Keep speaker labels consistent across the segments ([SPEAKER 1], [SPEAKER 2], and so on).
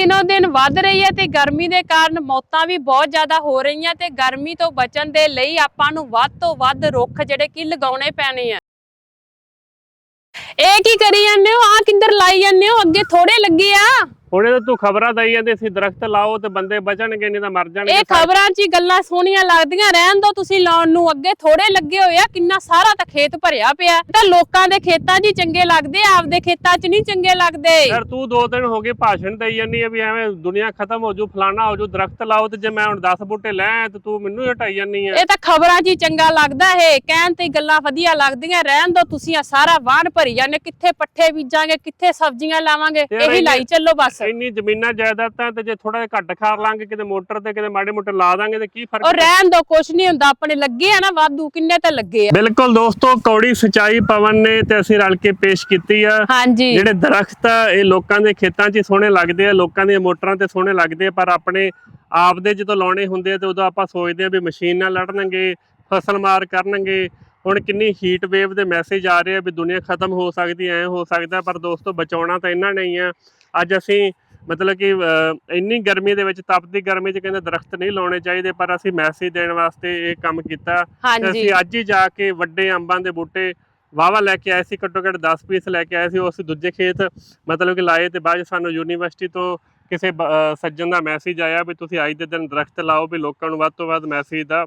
[SPEAKER 1] ਦਿਨੋ ਦਿਨ ਵੱਧ ਰਹੀ ਹੈ ਤੇ ਗਰਮੀ ਦੇ ਕਾਰਨ ਮੌਤਾਂ ਵੀ ਬਹੁਤ ਜ਼ਿਆਦਾ ਹੋ ਰਹੀਆਂ ਤੇ ਗਰਮੀ ਤੋਂ ਬਚਣ ਦੇ ਲਈ ਆਪਾਂ ਨੂੰ ਵੱਧ ਤੋਂ ਵੱਧ ਰੁੱਖ ਜਿਹੜੇ ਕਿ ਲਗਾਉਣੇ ਪੈਣੇ ਆ। ਇਹ ਕੀ ਕਰੀ ਜਾਂਦੇ ਹੋ? ਆ ਕਿੱਧਰ ਲਾਈ ਜਾਂਦੇ ਹੋ? ਅੱਗੇ ਥੋੜੇ ਲੱਗੇ ਆ।
[SPEAKER 2] ਹੁਣੇ ਤਾਂ ਤੂੰ ਖਬਰਾਂ ਦਈ ਜਾਂਦੇ ਸੀ ਦਰਖਤ ਲਾਓ ਤੇ ਬੰਦੇ ਬਚਣਗੇ ਨਹੀਂ ਤਾਂ ਮਰ ਜਾਣਗੇ
[SPEAKER 1] ਇਹ ਖਬਰਾਂ 'ਚ ਹੀ ਗੱਲਾਂ ਸੋਹਣੀਆਂ ਲੱਗਦੀਆਂ ਰਹਿਣ ਦੋ ਤੁਸੀਂ ਲਾਉਣ ਨੂੰ ਅੱਗੇ ਥੋੜੇ ਲੱਗੇ ਹੋਏ ਆ ਕਿੰਨਾ ਸਾਰਾ ਤਾਂ ਖੇਤ ਭਰਿਆ ਪਿਆ। ਤਾਂ ਲੋਕਾਂ ਦੇ ਖੇਤਾਂ 'ਚ ਹੀ ਚੰਗੇ ਲੱਗਦੇ ਆ ਆਪਦੇ ਖੇਤਾਂ 'ਚ ਨਹੀਂ ਚੰਗੇ ਲੱਗਦੇ।
[SPEAKER 2] ਯਾਰ ਤੂੰ ਦੋ ਦਿਨ ਹੋ ਗਏ ਭਾਸ਼ਣ ਦੇਈ ਜਾਂਦੀ ਹੈ ਵੀ ਐਵੇਂ ਦੁਨੀਆ ਖਤਮ ਹੋ ਜੂ ਫਲਾਣਾ ਹੋ ਜੂ ਦਰਖਤ ਲਾਓ ਤੇ ਜੇ ਮੈਂ ਹੁਣ 10 ਬੂਟੇ ਲੈ ਤੇ ਤੂੰ ਮੈਨੂੰ ਹੀ ਹਟਾਈ ਜਾਂਦੀ ਹੈ
[SPEAKER 1] ਇਹ ਤਾਂ ਖਬਰਾਂ 'ਚ ਹੀ ਚੰਗਾ ਲੱਗਦਾ ਇਹ ਕਹਿਣ ਤੇ ਹੀ ਗੱਲਾਂ ਵਧੀਆ ਲੱਗਦੀਆਂ ਰਹਿਣ ਦੋ ਤੁਸੀਂ ਆ ਸਾਰਾ ਵਾਹਣ ਭਰੀ ਜਾਂਦੇ ਕਿੱਥੇ ਪੱਠੇ ਬੀਜਾਂਗੇ ਕਿੱਥੇ ਸਬਜ਼ੀਆਂ ਲਾਵਾਂਗੇ ਇਹੀ ਲਾਈ ਚੱਲੋ ਬਸ।
[SPEAKER 2] ਇੰਨੀ ਜ਼ਮੀਨਾਂ ਜਾਇਦਾਦਾਂ ਤੇ ਜੇ ਥੋੜਾ ਜਿਹਾ ਘੱਟ ਖਾਰ ਲਾਂਗੇ ਕਿਤੇ ਮੋਟਰ ਤੇ ਕਿਤੇ ਮਾੜੇ ਮੋਟੇ ਲਾ ਦਾਂਗੇ ਤੇ ਕੀ ਫ਼ਰਕ
[SPEAKER 1] ਉਹ ਰਹਿਣ ਦੋ ਕੁਛ ਨਹੀਂ ਹੁੰਦਾ ਆਪਣੇ ਲੱਗੇ ਆ ਨਾ ਵਾਧੂ ਕਿੰਨੇ ਤਾਂ ਲੱਗੇ ਆ।
[SPEAKER 2] ਬਿਲਕੁਲ ਦੋਸਤੋ ਕੌੜੀ ਸਚਾਈ ਪਵਨ ਨੇ ਤੇ ਅਸੀਂ ਰਲ ਕੇ ਪੇਸ਼ ਕੀਤੀ ਆ।
[SPEAKER 1] ਹਾਂਜੀ।
[SPEAKER 2] ਜਿਹੜੇ ਦਰਖਤ ਆ ਇਹ ਲੋਕਾਂ ਦੇ ਖੇਤਾਂ 'ਚ ਹੀ ਸੋਹਣੇ ਲੱਗਦੇ ਆ ਲੋਕਾਂ ਦੀਆਂ ਮੋਟਰਾਂ ਤੇ ਸੋਹਣੇ ਲੱਗਦੇ ਆ ਪਰ ਆਪਣੇ ਆਪ ਦੇ ਜਦੋਂ ਲਾਉਣੇ ਹੁੰਦੇ ਆ ਤੇ ਉਦੋਂ ਆਪਾਂ ਸੋਚਦੇ ਆ ਵੀ ਮਸ਼ੀਨ ਨਾਲ ਲੜਨਗੇ ਫਸਲ ਮਾਰ ਕਰਨਗੇ। ਹੁਣ ਕਿੰਨੀ ਹੀਟ ਵੇਵ ਦੇ ਮੈਸੇਜ ਆ ਰਹੇ ਆ ਵੀ ਦੁਨੀਆ ਖਤਮ ਹੋ ਸਕਦੀ ਐ ਹੋ ਸਕਦਾ ਪਰ ਦੋਸਤੋ ਬਚਾਉਣਾ ਤਾਂ ਇਹਨਾਂ ਨੇ ਹੀ ਆ। ਅੱਜ ਅਸੀਂ ਮਤਲਬ ਕਿ ਇੰਨੀ ਗਰਮੀ ਦੇ ਵਿੱਚ ਤਪਦੀ ਗਰਮੀ 'ਚ ਕਹਿੰਦੇ ਦਰਖਤ ਨਹੀਂ ਲਾਉਣੇ ਚਾਹੀਦੇ ਪਰ ਅਸੀਂ ਮੈਸੇਜ ਦੇਣ ਵਾਸਤੇ ਇਹ ਕੰਮ ਕੀਤਾ। ਅਸੀਂ ਅੱਜ ਹੀ ਜਾ ਕੇ ਵੱਡੇ ਅੰਬਾਂ ਦੇ ਬੂਟੇ ਵਾਵਾ ਲੈ ਕੇ ਆਏ ਸੀ ਘੱਟੋ ਘੱਟ 10 ਪੀਸ ਲੈ ਕੇ ਆਏ ਸੀ ਉਹ ਅਸੀਂ ਦੂਜੇ ਖੇਤ ਮਤਲਬ ਕਿ ਲਾਏ ਤੇ ਬਾਅਦ ਸਾਨੂੰ ਯੂਨੀਵਰਸਿਟੀ ਤੋਂ ਕਿਸੇ ਸੱਜਣ ਦਾ ਮੈਸੇਜ ਆਇਆ ਵੀ ਤੁਸੀਂ ਅੱਜ ਦੇ ਦਿਨ ਦਰਖਤ ਲਾਓ ਵੀ ਲੋਕਾਂ ਨੂੰ ਵੱਧ ਤੋਂ ਵੱਧ ਮੈਸੇਜ ਦਾ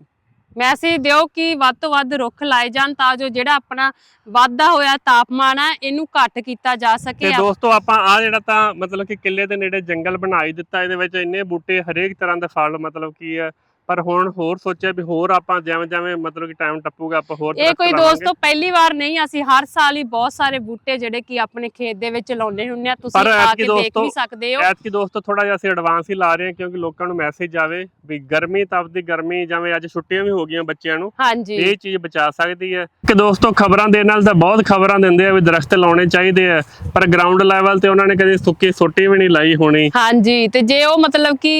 [SPEAKER 1] ਮੈਸੇਜ ਦਿਓ ਕਿ ਵੱਧ ਤੋਂ ਵੱਧ ਰੁੱਖ ਲਾਏ ਜਾਣ ਤਾਂ ਜੋ ਜਿਹੜਾ ਆਪਣਾ ਵਾਧਾ ਹੋਇਆ ਤਾਪਮਾਨ ਆ, ਇਹਨੂੰ ਘੱਟ ਕੀਤਾ ਜਾ
[SPEAKER 2] ਤੇ
[SPEAKER 1] ਸਕੇ
[SPEAKER 2] ਦੋਸਤੋ, ਆਪਾਂ ਆ ਜਿਹੜਾ ਤਾਂ ਮਤਲਬ ਕਿ ਕਿੱਲੇ ਦੇ ਨੇੜੇ ਜੰਗਲ ਬਣਾ ਹੀ ਦਿੱਤਾ, ਇਹਦੇ ਵਿੱਚ ਇੰਨੇ ਬੂਟੇ ਹਰੇਕ ਤਰ੍ਹਾਂ ਦਾ ਫਲ, ਮਤਲਬ ਕੀ ਹੈ ਪਰ ਹੁਣ ਹੋਰ ਸੋਚਿਆ ਵੀ ਹੋਰ ਆਪਾਂ ਜਿਵੇਂ ਜਿਵੇਂ ਮਤਲਬ ਕਿ ਟਾਈਮ ਟੱਪੂਗਾ ਆਪਾਂ ਹੋਰ
[SPEAKER 1] ਇਹ ਕੋਈ। ਦੋਸਤੋ ਪਹਿਲੀ ਵਾਰ ਨਹੀਂ ਅਸੀਂ ਹਰ ਸਾਲ ਹੀ ਬਹੁਤ ਸਾਰੇ ਬੂਟੇ ਜਿਹੜੇ ਕਿ ਆਪਣੇ ਖੇਤ ਦੇ ਵਿੱਚ ਲਾਉਂਦੇ ਹੁੰਦੇ ਆ। ਤੁਸੀਂ ਆ ਕੇ ਦੇਖ ਵੀ ਸਕਦੇ ਹੋ।
[SPEAKER 2] ਐਤਕੀ ਦੋਸਤੋ ਥੋੜਾ ਜਿਹਾ ਅਸੀਂ ਐਡਵਾਂਸ ਹੀ ਲਾ ਰਹੇ ਹਾਂ ਕਿਉਂਕਿ ਲੋਕਾਂ ਨੂੰ ਮੈਸੇਜ ਆਵੇ ਵੀ ਗਰਮੀ ਤਪਦੀ ਗਰਮੀ ਜਿਵੇਂ ਅੱਜ ਛੁੱਟੀਆਂ ਵੀ ਹੋ ਗਈਆਂ ਬੱਚਿਆਂ ਨੂੰ
[SPEAKER 1] ਹਾਂਜੀ।
[SPEAKER 2] ਇਹ ਚੀਜ਼ ਬਚਾ ਸਕਦੀ ਹੈ। ਕਿ ਦੋਸਤੋ ਖਬਰਾਂ ਦੇ ਨਾਲ ਤਾਂ ਬਹੁਤ ਖਬਰਾਂ ਦਿੰਦੇ ਆ ਵੀ ਦਰਖਤ ਲਾਉਣੇ ਚਾਹੀਦੇ ਆ ਪਰ ਗਰਾਊਂਡ ਲੈਵਲ ਤੇ ਉਹਨਾਂ ਨੇ ਕਦੇ ਸੁੱਕੀ ਸੋਟੀ ਵੀ ਨਹੀਂ ਲਾਈ ਹੋਣੀ।
[SPEAKER 1] ਹਾਂਜੀ ਤੇ ਜੇ ਉਹ ਮਤਲਬ ਕਿ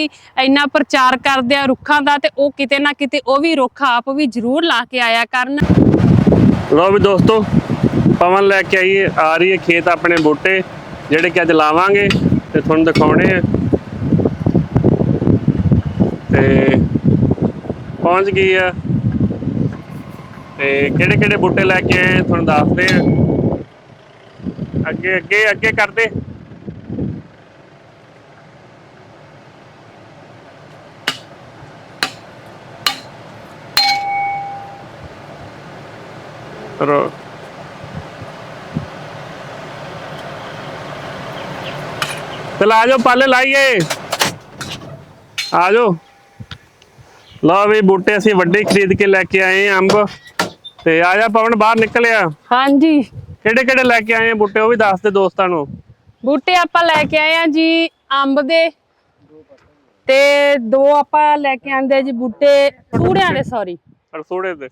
[SPEAKER 1] ਇੰਨਾ ਪ੍ਰਚਾਰ ਕਰਦੇ ਆ ਰੁੱਖਾਂ ਦਾ ਤੇ ਉਹ ਕਿਤੇ ਨਾ ਕਿਤੇ ਉਹ ਵੀ ਰੁੱਖ ਆਪ ਵੀ ਜ਼ਰੂਰ ਲਾ ਕੇ ਆਇਆ ਕਰਨ।
[SPEAKER 2] ਲੋ ਵੀ ਦੋਸਤੋ, ਪਵਨ ਲੈ ਕੇ ਆਈਏ, ਆ ਰਹੀ ਹੈ ਖੇਤ ਆਪਣੇ ਬੂਟੇ, ਜਿਹੜੇ ਕਿ ਅੱਜ ਲਾਵਾਂਗੇ ਤੇ ਤੁਹਾਨੂੰ ਦਿਖਾਉਣੇ ਆ। ਤੇ ਪਹੁੰਚ ਗਈ ਆ। ਤੇ ਕਿਹੜੇ ਕਿਹੜੇ ਬੂਟੇ ਲੈ ਕੇ ਆਏ ਤੁਹਾਨੂੰ ਦੱਸਦੇ ਆ। ਅੱਗੇ ਅੱਗੇ ਅੱਗੇ ਕਰਦੇ। ਰੋ ਚਲ ਆ ਜਾਓ ਪਾਲੇ ਲਾਈਏ ਆ ਜਾਓ ਲਓ ਵੀ ਬੂਟੇ ਅਸੀਂ ਵੱਡੇ ਖਰੀਦ ਕੇ ਲੈ ਕੇ ਆਏ ਆਂ ਅੰਬ। ਤੇ ਆ ਜਾ ਪਵਨ ਬਾਹਰ ਨਿਕਲਿਆ।
[SPEAKER 1] ਹਾਂਜੀ।
[SPEAKER 2] ਕਿਹੜੇ ਕਿਹੜੇ ਲੈ ਕੇ ਆਏ ਆ ਬੂਟੇ ਉਹ ਵੀ ਦੱਸ ਦੇ ਦੋਸਤਾਂ ਨੂੰ।
[SPEAKER 1] ਬੂਟੇ ਆਪਾਂ ਲੈ ਕੇ ਆਏ ਆ ਜੀ ਅੰਬ ਦੇ। ਤੇ ਦੋ ਆਪਾਂ ਲੈ ਕੇ ਆਂਦੇ ਜੀ ਬੂਟੇ ਸੂੜਿਆਂ ਦੇ ਸੌਰੀ
[SPEAKER 2] ਦੇ।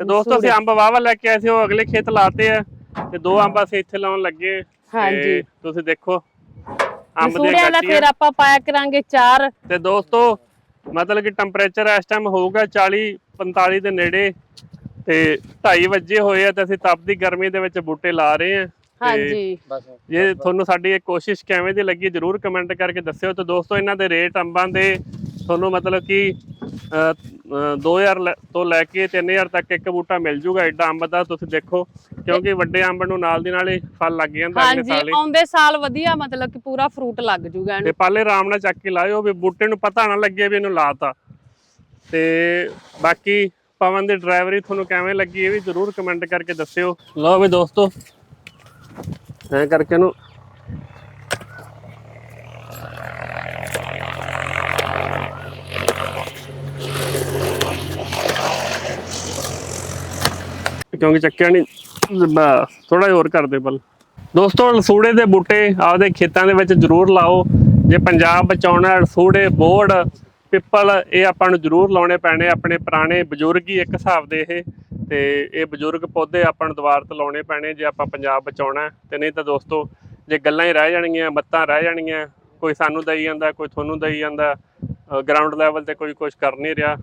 [SPEAKER 2] ਤੇ ਦੋਸਤੋ ਅਸੀਂ ਅੰਬ ਵਾਵਾ ਲੈ ਕੇ ਆਏ ਸੀ ਉਹ ਅਗਲੇ ਖੇਤ ਲਾਤੇ ਆ ਤੇ ਦੋ ਅੰਬ ਅਸੀਂ ਇੱਥੇ ਲਾਉਣ ਲੱਗੇ
[SPEAKER 1] ਹਾਂਜੀ।
[SPEAKER 2] ਤੁਸੀਂ ਦੇਖੋ ਅੰਬ ਦੇ
[SPEAKER 1] ਸੂੜਿਆਂ ਦਾ
[SPEAKER 2] ਗੱਟੀਆਂ
[SPEAKER 1] ਫਿਰ ਆਪਾਂ ਪਾਇਆ ਕਰਾਂਗੇ ਚਾਰ।
[SPEAKER 2] ਤੇ ਦੋਸਤੋ ਮਤਲਬ ਕਿ ਟੈਂਪਰੇਚਰ ਇਸ ਟਾਈਮ ਹੋਊਗਾ 40 45 ਦੇ ਨੇੜੇ ਤੇ 2:30 ਵਜੇ ਹੋਏ ਆ ਤੇ ਅਸੀਂ ਤਪਦੀ ਗਰਮੀ ਦੇ ਵਿੱਚ ਬੂਟੇ ਲਾ ਰਹੇ ਆ।
[SPEAKER 1] ਹਾਂਜੀ।
[SPEAKER 2] ਜੇ ਤੁਹਾਨੂੰ ਸਾਡੀ ਇਹ ਕੋਸ਼ਿਸ਼ ਕਿਵੇਂ ਦੀ ਲੱਗੀ ਜਰੂਰ ਕਮੈਂਟ ਕਰਕੇ ਦੱਸਿਓ। ਤੇ ਦੋਸਤੋ ਇਹਨਾਂ ਦੇ ਰੇਟ ਅੰਬਾਂ ਦੇ ਤੁਹਾਨੂੰ ਮਤਲਬ ਕਿ 2000 ਲੈ- ਤੋਂ ਲੈ ਕੇ 3000 ਤੱਕ ਇੱਕ ਬੂਟਾ ਮਿਲ ਜੂਗਾ ਐਡਾ ਅੰਬ ਦਾ ਤੁਸੀਂ ਦੇਖੋ ਕਿਉਂਕਿ ਵੱਡੇ ਅੰਬ ਨੂੰ ਨਾਲ ਦੀ ਨਾਲ ਹੀ ਫਲ ਲੱਗ ਜਾਂਦਾ ਅਗਲੇ
[SPEAKER 1] ਹਾਂਜੀ
[SPEAKER 2] ਸਾਲ ਹੀ।
[SPEAKER 1] ਆਉਂਦੇ ਸਾਲ ਵਧੀਆ ਮਤਲਬ ਕਿ ਪੂਰਾ ਫਰੂਟ ਲੱਗ ਜੂਗਾ
[SPEAKER 2] ਤੇ
[SPEAKER 1] ਇਹਨੂੰ
[SPEAKER 2] ਪਾਲੇ ਆਰਾਮ ਨਾਲ ਚੱਕ ਕੇ ਲਾਇਓ ਵੀ ਬੂਟੇ ਨੂੰ ਪਤਾ ਨਾ ਲੱਗੇ ਵੀ ਇਹਨੂੰ ਲਾਤਾ। ਤੇ ਬਾਕੀ ਪਵਨ ਦੀ ਡਰਾਈਵਰੀ ਤੁਹਾਨੂੰ ਕਿਵੇਂ ਲੱਗੀ ਇਹ ਵੀ ਜਰੂਰ ਕਮੈਂਟ ਕਰਕੇ ਦੱਸਿਓ। ਲਓ ਵੀ ਦੋਸਤੋ ਐ ਕਰਕੇ ਇਹਨੂੰ ਕਿਉਂਕਿ ਚੱਕਿਆ ਨਹੀਂ ਬਸ ਥੋੜਾ ਜਿਹਾ ਹੋਰ ਕਰਦੇ ਬਲ ਦੋਸਤੋ, ਲਸੂੜੇ ਦੇ ਬੂਟੇ ਆਪਦੇ ਖੇਤਾਂ ਦੇ ਵਿੱਚ ਜ਼ਰੂਰ ਲਾਓ। ਜੇ ਪੰਜਾਬ ਬਚਾਉਣਾ ਲਸੂੜੇ ਬੋੜ ਪਿੱਪਲ, ਇਹ ਆਪਾਂ ਨੂੰ ਜ਼ਰੂਰ ਲਾਉਣੇ ਪੈਣੇ। ਆਪਣੇ ਪੁਰਾਣੇ ਬਜ਼ੁਰਗ ਹੀ ਇੱਕ ਹਿਸਾਬ ਦੇ ਇਹ। ਤੇ ਇਹ ਬਜ਼ੁਰਗ ਪੌਦੇ ਆਪਾਂ ਨੂੰ ਦੁਬਾਰ ਤੋਂ ਲਾਉਣੇ ਪੈਣੇ, ਜੇ ਆਪਾਂ ਪੰਜਾਬ ਬਚਾਉਣਾ ਹੈ। ਤੇ ਨਹੀਂ ਤਾਂ ਦੋਸਤੋ, ਜੇ ਗੱਲਾਂ ਹੀ ਰਹਿ ਜਾਣਗੀਆਂ, ਮੱਤਾਂ ਰਹਿ ਜਾਣਗੀਆਂ, ਕੋਈ ਸਾਨੂੰ ਦਈ ਜਾਂਦਾ, ਕੋਈ ਤੁਹਾਨੂੰ ਦਈ ਜਾਂਦਾ ਗਰਾਊਂਡ ਲੈਵਲ ਤੇ ਕੋਈ ਕੁਝ ਕਰ ਨਹੀਂ ਰਿਹਾ।